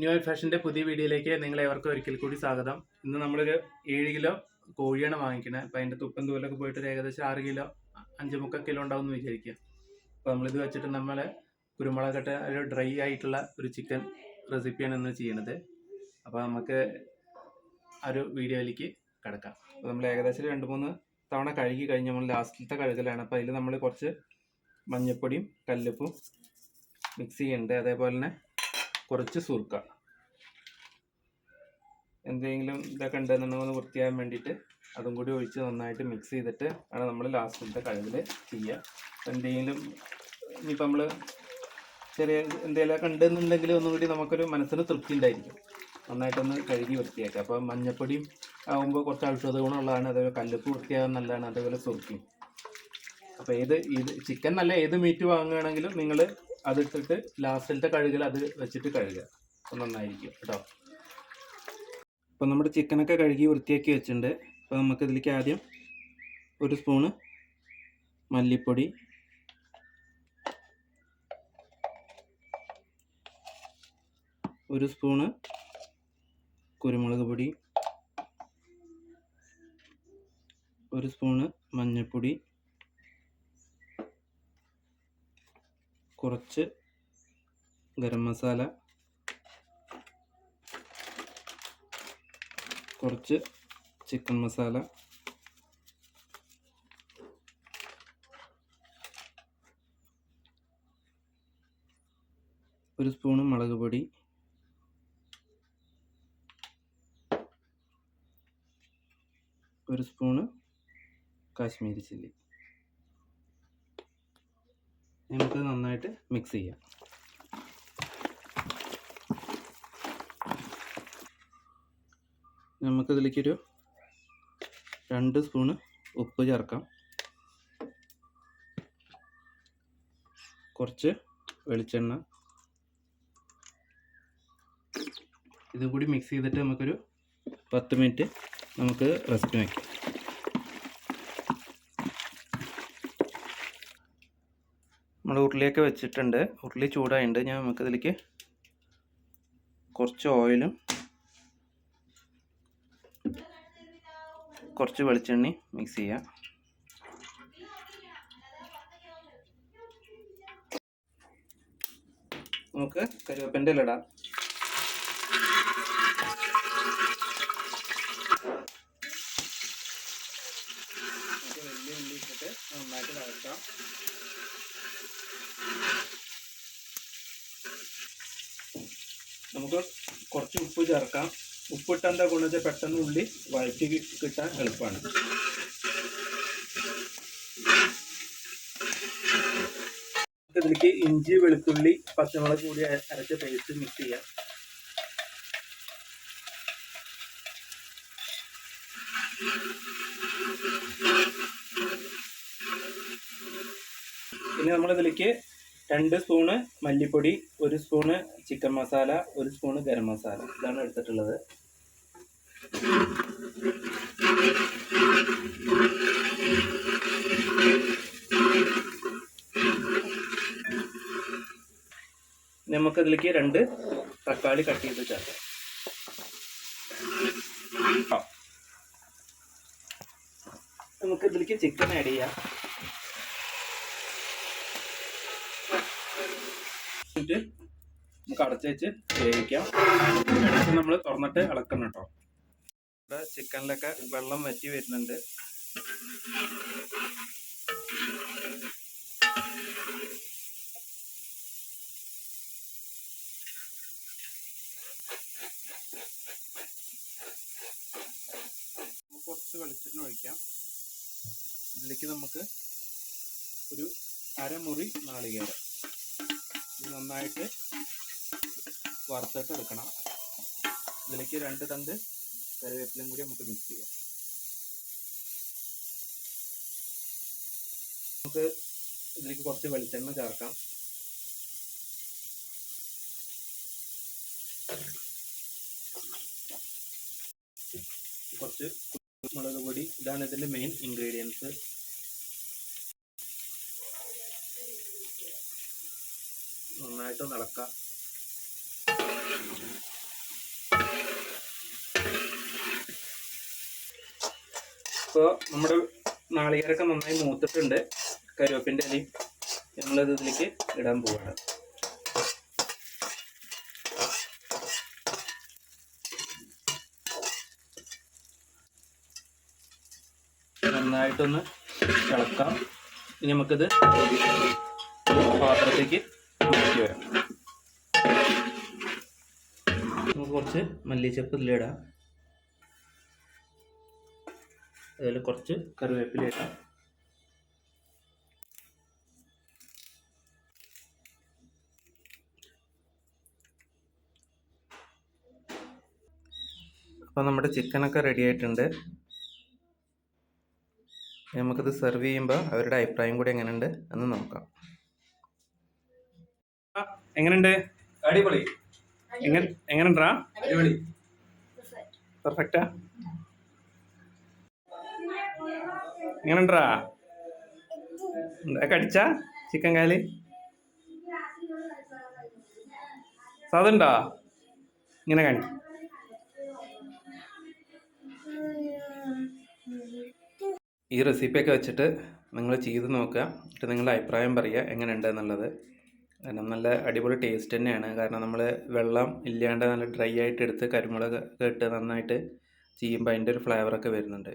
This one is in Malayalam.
ന്യൂ ഫാഷന്റെ പുതിയ വീഡിയോയിലേക്ക് നിങ്ങളെ ഏവർക്കും ഒരിക്കൽ കൂടി സ്വാഗതം. ഇന്ന് നമ്മളൊരു ഏഴ് കിലോ കോഴിയാണ് വാങ്ങിക്കുന്നത് അപ്പം അതിന്റെ തുപ്പൻ തൂലൊക്കെ പോയിട്ട് ഏകദേശം ആറ് കിലോ അഞ്ച് മുക്ക കിലോ ഉണ്ടാവും എന്ന് വിചാരിക്കുക. അപ്പോൾ നമ്മളിത് വെച്ചിട്ട് നമ്മൾ കുരുമുളകട്ട ഒരു ഡ്രൈ ആയിട്ടുള്ള ഒരു ചിക്കൻ റെസിപ്പിയാണ് ഇന്ന് ചെയ്യണത്. അപ്പോൾ നമുക്ക് ആ ഒരു വീഡിയോയിലേക്ക് കിടക്കാം. അപ്പോൾ നമ്മൾ ഏകദേശം രണ്ട് മൂന്ന് തവണ കഴുകി കഴിഞ്ഞ് നമ്മൾ ലാസ്റ്റിലത്തെ കഴുകലാണ്. അപ്പോൾ അതിൽ നമ്മൾ കുറച്ച് മഞ്ഞൾപ്പൊടിയും കല്ലുപ്പും മിക്സ് ചെയ്യുന്നുണ്ട് അതേപോലെ തന്നെ കുറച്ച് സുർക്ക. എന്തെങ്കിലും ഇതൊക്കെ ഉണ്ടെന്നുണ്ടെങ്കിൽ വൃത്തിയാകാൻ വേണ്ടിയിട്ട് അതും കൂടി ഒഴിച്ച് നന്നായിട്ട് മിക്സ് ചെയ്തിട്ട് ആണ് നമ്മൾ ലാസ്റ്റിലത്തെ കഴിവിൽ ചെയ്യുക. എന്തെങ്കിലും ഇനിയിപ്പോൾ നമ്മൾ ചെറിയ എന്തെങ്കിലും ഉണ്ടെന്നുണ്ടെങ്കിൽ ഒന്നുകൂടി നമുക്കൊരു മനസ്സിന് തൃപ്തി ഉണ്ടായിരിക്കും. നന്നായിട്ടൊന്ന് കഴുകി വൃത്തിയാക്കുക. അപ്പോൾ മഞ്ഞപ്പൊടിയും ആകുമ്പോൾ കുറച്ച് ഔഷധ ഗുണമുള്ളതാണ്. അതേപോലെ കല്ലുപ്പ് വൃത്തിയാകാൻ നല്ലതാണ്. അതേപോലെ സുർക്കിയും. അപ്പോൾ ഏത് ഇത് ചിക്കൻ നല്ല ഏത് മീറ്റ് വാങ്ങുകയാണെങ്കിലും നിങ്ങൾ അതിട്ടിട്ട് ലാസ്റ്റിലത്തെ കഴുകൽ അത് വെച്ചിട്ട് കഴുകുക. അപ്പം നന്നായിരിക്കും കേട്ടോ. അപ്പം നമ്മുടെ ചിക്കനൊക്കെ കഴുകി വൃത്തിയാക്കി വെച്ചിട്ടുണ്ട്. അപ്പോൾ നമുക്ക് ഇതിലേക്ക് ആദ്യം ഒരു സ്പൂണ് മല്ലിപ്പൊടി ഒരു സ്പൂണ് കുരുമുളക് പൊടി ഒരു സ്പൂണ് മഞ്ഞൾപ്പൊടി കുറച്ച് ഗരം മസാല കുറച്ച് ചിക്കൻ മസാല ഒരു സ്പൂണ് മുളക് പൊടി ഒരു സ്പൂണ് കാശ്മീരി ചില്ലി. നമുക്ക് നന്നായിട്ട് മിക്സ് ചെയ്യാം. നമുക്കിതിലേക്കൊരു രണ്ട് സ്പൂണ് ഉപ്പ് ചേർക്കാം. കുറച്ച് വെളിച്ചെണ്ണ. ഇതും കൂടി മിക്സ് ചെയ്തിട്ട് നമുക്കൊരു പത്ത് മിനിറ്റ് നമുക്ക് റെസ്റ്റ് വയ്ക്കാം ഉരുളിയൊക്കെ വെച്ചിട്ടുണ്ട്. ഉരുളി ചൂടായിട്ടുണ്ട് ഞാൻ നമുക്കിതിലേക്ക് കുറച്ച് ഓയിലും കുറച്ച് വെളിച്ചെണ്ണി മിക്സ് ചെയ്യാം. നമുക്ക് കരുവേപ്പിന്റെ ഇല ഇടാം. നന്നായിട്ട് വഴറ്റാം. നമുക്ക് കുറച്ച് ഉപ്പ് ചേർക്കാം. ഉപ്പിട്ട് എന്താ ഗുണം വെച്ചാൽ പെട്ടെന്ന് ഉള്ളി വഴറ്റി കിട്ടാൻ എളുപ്പമാണ് ഇതിലേക്ക് ഇഞ്ചി വെളുത്തുള്ളി പച്ചമുളക് കൂടി അരച്ച പേസ്റ്റ് മിക്സ് ചെയ്യാം. പിന്നെ നമ്മൾ ഇതിലേക്ക് രണ്ട് സ്പൂണ് മല്ലിപ്പൊടി ഒരു സ്പൂണ് ചിക്കൻ മസാല ഒരു സ്പൂണ് ഗരം മസാല. ഇതാണ് എടുത്തിട്ടുള്ളത്. നമുക്കതിലേക്ക് രണ്ട് തക്കാളി കട്ട് ചെയ്ത് ചേർക്കാം. നമുക്കിതിലേക്ക് ചിക്കൻ ആഡ് ചെയ്യാം. എന്നിട്ട് നമുക്ക് അടച്ച് വെച്ച് വേവിക്കാം. ഇടയ്ക്ക് നമ്മൾ തുറന്നിട്ട് ഇളക്കണം കേട്ടോ. ഇവിടെ ചിക്കനിലൊക്കെ വെള്ളം വറ്റി വരുന്നുണ്ട്. കുറച്ച് വെളിച്ചെണ്ണ ഒഴിക്കാം. ഇതിലേക്ക് നമുക്ക് ഒരു അരമുറി നാളികേരം. ഇത് നന്നായിട്ട് വറുത്തിട്ട് എടുക്കണം. ഇതിലേക്ക് രണ്ട് തണ്ട് കറിവേപ്പിലയും കൂടി നമുക്ക് മിക്സ് ചെയ്യാം. നമുക്ക് ഇതിലേക്ക് കുറച്ച് വെളിച്ചെണ്ണ ചേർക്കാം. കുറച്ച് മുളക് പൊടി ഇതാണ് ഇതിന്റെ മെയിൻ ഇൻഗ്രീഡിയൻസ് നന്നായിട്ട് നടക്കാം. ഇപ്പോൾ നമ്മുടെ നാളികേരൊക്കെ നന്നായി മൂത്തിട്ടുണ്ട്. കരുവേപ്പിന്റെ ഇലയും എന്നുള്ളത് ഇതിലേക്ക് ഇടാൻ പോവുകയാണ് നന്നായിട്ടൊന്ന് ഇളക്കാം. ഇനി നമുക്കിത് പാത്രത്തേക്ക് വരാം നമുക്ക് കുറച്ച് മല്ലിച്ചപ്പ് ഇതിലിടാം അതിൽ കുറച്ച് കറിവേപ്പില ഇടാം. അപ്പോൾ നമ്മുടെ ചിക്കനൊക്കെ റെഡി ആയിട്ടുണ്ട്. നമുക്കിത് സെർവ് ചെയ്യുമ്പോൾ അവരുടെ അഭിപ്രായം കൂടി എങ്ങനെയുണ്ട് എന്ന് നോക്കാം. എങ്ങനെയുണ്ട്? അടിപൊളി. എങ്ങനെ എങ്ങനെയുണ്ടാ? അടിപൊളി. പെർഫെക്റ്റാ എങ്ങനെയുണ്ടാ? കടിച്ച ചിക്കൻ കാലി? സാധുണ്ടോ ഇങ്ങനെ കാണിക്കും. ഈ റെസിപ്പിയൊക്കെ വെച്ചിട്ട് നിങ്ങൾ ചെയ്ത് നോക്കുക. എന്നിട്ട് നിങ്ങളുടെ അഭിപ്രായം പറയുക എങ്ങനെയുണ്ട് എന്നുള്ളത്. കാരണം നല്ല അടിപൊളി ടേസ്റ്റ് തന്നെയാണ്. കാരണം നമ്മൾ വെള്ളം ഇല്ലാണ്ട് നല്ല ഡ്രൈ ആയിട്ട് എടുത്ത് കരിമുളക് ഇട്ട് നന്നായിട്ട് ചെയ്യുമ്പോൾ അതിന്റെ ഒരു ഫ്ലേവറൊക്കെ വരുന്നുണ്ട്.